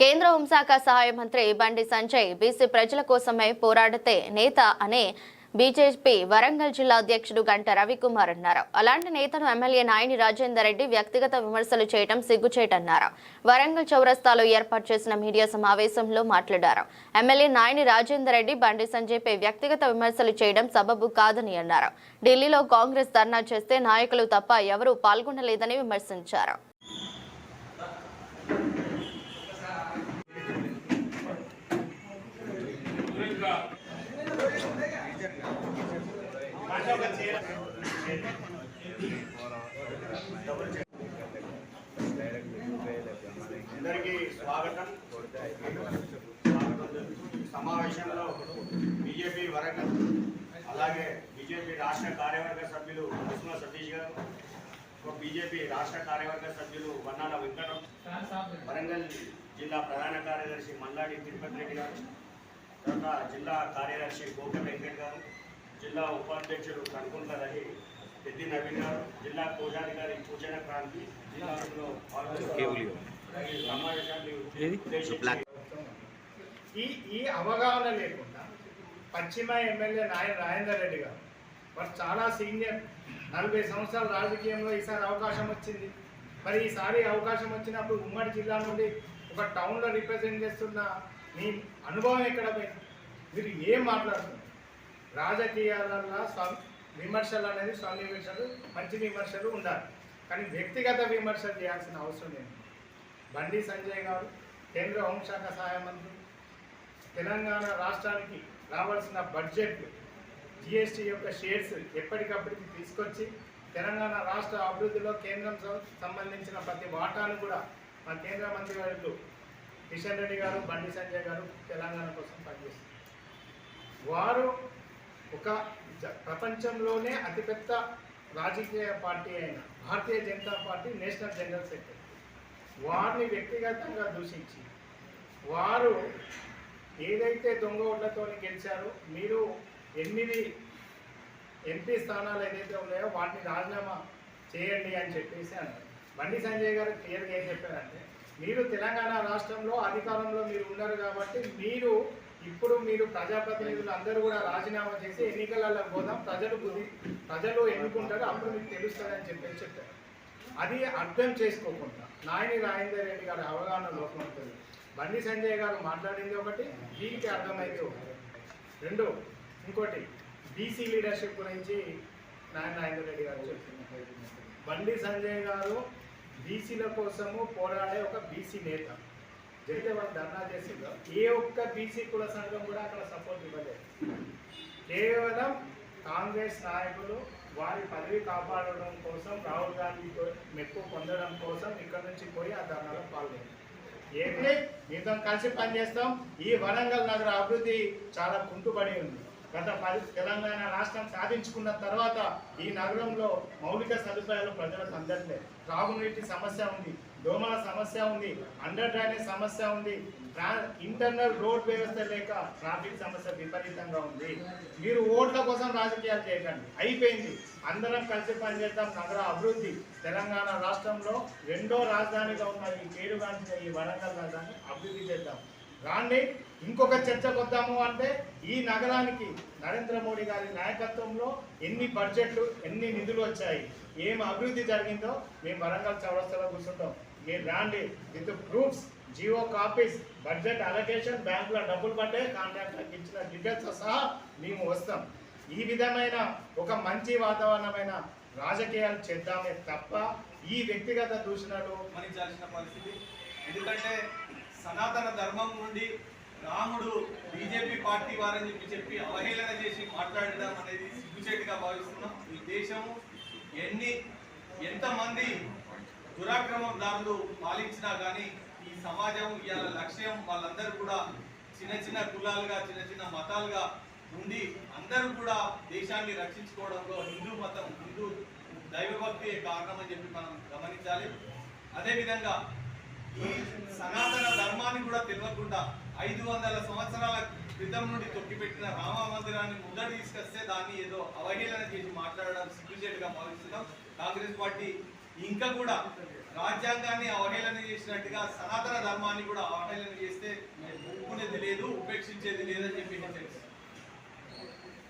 కేంద్ర హోంశాఖ సహాయ మంత్రి బండి సంజయ్ బీసీ ప్రజల కోసమే పోరాడితే నేత అనే బీజేపీ వరంగల్ జిల్లా అధ్యక్షుడు గంట రవికుమార్ అన్నారు. అలాంటి నేతను ఎమ్మెల్యే నాయని రాజేందర్ రెడ్డి వ్యక్తిగత విమర్శలు చేయడం సిగ్గుచేటన్నారు. వరంగల్ చౌరస్తాలో ఏర్పాటు చేసిన మీడియా సమావేశంలో మాట్లాడారు. ఎమ్మెల్యే నాయని రాజేందర్ రెడ్డి బండి సంజయ్పై వ్యక్తిగత విమర్శలు చేయడం సబబు కాదని అన్నారు. ఢిల్లీలో కాంగ్రెస్ ధర్నా చేస్తే నాయకులు తప్ప ఎవరూ పాల్గొనలేదని విమర్శించారు. అందరికీ స్వాగతం. సమావేశంలో బీజేపీ వరంగల్ అలాగే బీజేపీ రాష్ట్ర కార్యవర్గ సభ్యులు కృష్ణ సతీష్ గారు బీజేపీ రాష్ట్ర కార్యవర్గ సభ్యులు వన్నాల వెంకటం వరంగల్ జిల్లా ప్రధాన కార్యదర్శి మల్లాడి తిరుపతి రెడ్డి గారు తర్వాత జిల్లా కార్యదర్శి గోకల్ వెంకట్ గారు జిల్లా ఉపాధ్యక్షుడు కనుకుంట రవి పెద్ది నవీన్ గారు జిల్లా కోశాధికారి పూజన క్రాంతి జిల్లాలో ఈ సమావేశాన్ని ఈ ఈ అవగాహన లేకుండా పశ్చిమ ఎమ్మెల్యే నాయ రాజేందర్ రెడ్డి గారు మరి చాలా సీనియర్ నలభై సంవత్సరాల రాజకీయంలో ఈసారి అవకాశం వచ్చింది. మరి ఈసారి అవకాశం వచ్చినప్పుడు ఉమ్మడి జిల్లా నుండి ఒక టౌన్లో రిప్రజెంట్ చేస్తున్న మీ అనుభవం ఎక్కడ పోయింది? మీరు ఏం మాట్లాడుతున్నారు? రాజకీయాలలో స్వ విమర్శలు అనేది స్వామి విమర్శలు మంచి విమర్శలు ఉండాలి. కానీ వ్యక్తిగత విమర్శలు చేయాల్సిన అవసరం లేదు. బండి సంజయ్ గారు కేంద్ర హోంశాఖ సహాయ మంత్రి తెలంగాణ రాష్ట్రానికి రావాల్సిన బడ్జెట్ జిఎస్టీ యొక్క షేర్స్ ఎప్పటికప్పటికి తీసుకొచ్చి తెలంగాణ రాష్ట్ర అభివృద్ధిలో కేంద్రం సంబంధించిన ప్రతి వాటాను కూడా మా కేంద్ర మంత్రి గారు కిషన్ రెడ్డి గారు బండి సంజయ్ గారు తెలంగాణ కోసం పనిచేస్తారు వారు ఒక జ- ప్రపంచంలోనే అతిపెద్ద రాజకీయ పార్టీ అయిన Bharatiya Janata Party national general secretary. వారిని వ్యక్తిగతంగా దూషించి వారు ఏదైతే దొంగ ఓట్లతో గెలిచారో మీరు ఎనిమిది ఎంపీ స్థానాలు ఏదైతే ఉన్నాయో వాటిని రాజీనామా చేయండి అని చెప్పేసి అన్నారు. బండి సంజయ్ గారు క్లియర్గా ఏం చెప్పారంటే మీరు తెలంగాణ రాష్ట్రంలో అధికారంలో మీరు ఉన్నారు కాబట్టి మీరు ఇప్పుడు మీరు ప్రజాప్రతినిధులు అందరూ కూడా రాజీనామా చేసి ఎన్నికలలో పోదాం. ప్రజలు బుద్ధి ప్రజలు ఎన్నుకుంటారు అప్పుడు మీకు తెలుస్తుంది అని చెప్పి చెప్పారు. అది అర్థం చేసుకోకుండా నాయని రాజేందర్ రెడ్డి గారి అవగాహన లోపం ఉంటుంది. బండి సంజయ్ గారు మాట్లాడింది ఒకటి దీనికి అర్థమైతే ఒకటి. రెండు ఇంకోటి బీసీ లీడర్షిప్ గురించి నాయన రాజేందర్ రెడ్డి గారు చెప్తున్నారు. బండి సంజయ్ గారు బీసీల కోసము పోరాడే ఒక బీసీ నేత. జగదేవన్ ధర్నా చేసిందో ఏ ఒక్క బీసీ కుల సంఘం కూడా అక్కడ సపోర్ట్ ఇవ్వలేదు. కేవలం కాంగ్రెస్ నాయకులు వారి పదవి కాపాడడం కోసం రాహుల్ గాంధీతో మెప్పు పొందడం కోసం ఇక్కడ నుంచి పోయి ఆ ధర్నాలో పాల్గొన్నారు. ఏంటి మీతో కలిసి పనిచేస్తాం. ఈ వరంగల్ నగర అభివృద్ధి చాలా కుంటుపడి ఉంది. గత పది తెలంగాణ రాష్ట్రం సాధించుకున్న తర్వాత ఈ నగరంలో మౌలిక సదుపాయాలు ప్రజలకు అందట్లేదు. త్రాగునీటి సమస్య ఉంది. దోమల సమస్య ఉంది అండర్ డ్రైనేజ్ సమస్య ఉంది ట్రా- ఇంటర్నల్ రోడ్ వ్యవస్థ లేక ట్రాఫిక్ సమస్య విపరీతంగా ఉంది. మీరు ఓట్ల కోసం రాజకీయాలు చేయకండి. అయిపోయింది. అందరం కలిసి పనిచేద్దాం. నగర అభివృద్ధి. తెలంగాణ రాష్ట్రంలో రెండో రాజధానిగా ఉన్న ఈ కేడుగాంచిన ఈ వరంగల్ రాజధాని అభివృద్ధి చేద్దాం. రాండి. ఇంకొక చర్చకు వద్దాము అంటే ఈ నగరానికి నరేంద్ర మోడీ గారి నాయకత్వంలో ఎన్ని బడ్జెట్లు ఎన్ని నిధులు వచ్చాయి ఏం అభివృద్ధి జరిగిందో మేము వరంగల్ చౌరస్తాలో కూర్చుంటాం. మీరు రాండి with proofs GO copies budget allocation బ్యాంకులో డబ్బులు పట్టే కాంట్రాక్టర్కి ఇచ్చిన డీటెయిల్స్ సహా మేము వస్తాం. ఈ విధమైన ఒక మంచి వాతావరణమైన రాజకీయాలు చేద్దామే తప్ప ఈ వ్యక్తిగత దూషణలు గమనించాల్సిన పరిస్థితి. ఎందుకంటే సనాతన ధర్మం నుండి రాముడు బీజేపీ పార్టీ వారని చెప్పి చెప్పి అవహేళన చేసి మాట్లాడడం అనేది సిగ్గుచేటుగా భావిస్తున్నాం. ఈ దేశం ఎన్ని ఎంతమంది దురాక్రమం దారులు పాలించినా కానీ ఈ సమాజం ఇవాళ లక్ష్యం వాళ్ళందరూ కూడా చిన్న చిన్న కులాలుగా చిన్న చిన్న మతాలుగా ఉండి అందరూ కూడా దేశాన్ని రక్షించుకోవడంలో హిందూ మతం హిందూ దైవభక్తి కారణం అని చెప్పి మనం గమనించాలి. అదేవిధంగా ఈ సనాతన ధర్మాన్ని కూడా తెలియకుండా ఐదు వందల సంవత్సరాల క్రితం నుండి తొక్కిపెట్టిన రామ మందిరాన్ని ముందడు తీసుకొస్తే దాన్ని ఏదో అవహేళన చేసి మాట్లాడడం సిగ్గుచేటుగా భావిస్తున్నాం. కాంగ్రెస్ పార్టీ ఇంకా కూడా రాజ్యాంగాన్ని అవహేళన చేసినట్టుగా సనాతన ధర్మాన్ని కూడా అవహేళన చేస్తే ఒప్పుకునేది లేదు ఉపేక్షించేది లేదని చెప్పి హెచ్చరిస్తారు